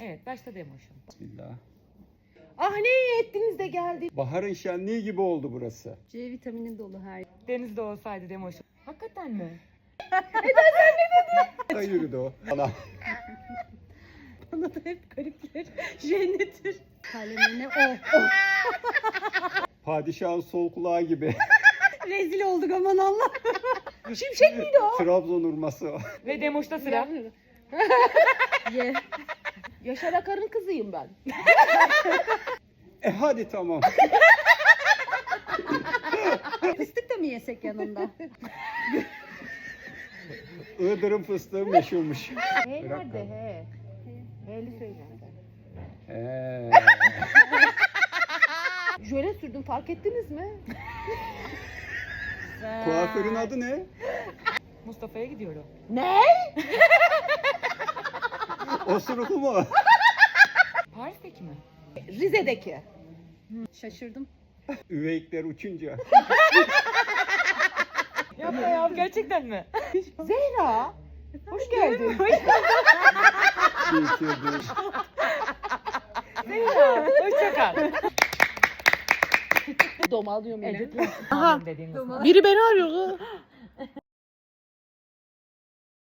evet başta demoşum. Bismillah. Ah ne iyi ettiniz de geldi. Baharın şenliği gibi oldu burası. C vitamini dolu her. Denizde olsaydı demoşum. Hakikaten mi? Da yürüdü o. Ana. Bana da hep garipler. Jennetir. Kalemine o. o. Padişahın sol kulağı gibi. Rezil olduk aman Allah. Şimşek miydi o? Trabzon urması o. Ve demoşta sıra. Ye. Yaşar Akar'ın kızıyım ben. E hadi tamam. Fıstık da mı yesek yanında? Iğdır'ın fıstığı meşhurmuş. He Bırak nerede abi. he? He'li söyle. Ee, Jöle sürdüm fark ettiniz mi? kuaförün adı ne? Mustafa'ya gidiyorum. Ne? Osuruklu mu? Paris'teki mi? Rize'deki. Şaşırdım. Üveyikler uçunca. Yapma ya gerçekten mi? Zehra. Hoş geldin. Geçirdi. Hoşça kal. Domalıyorum yine. Aha. Dediğiniz Biri beni arıyor.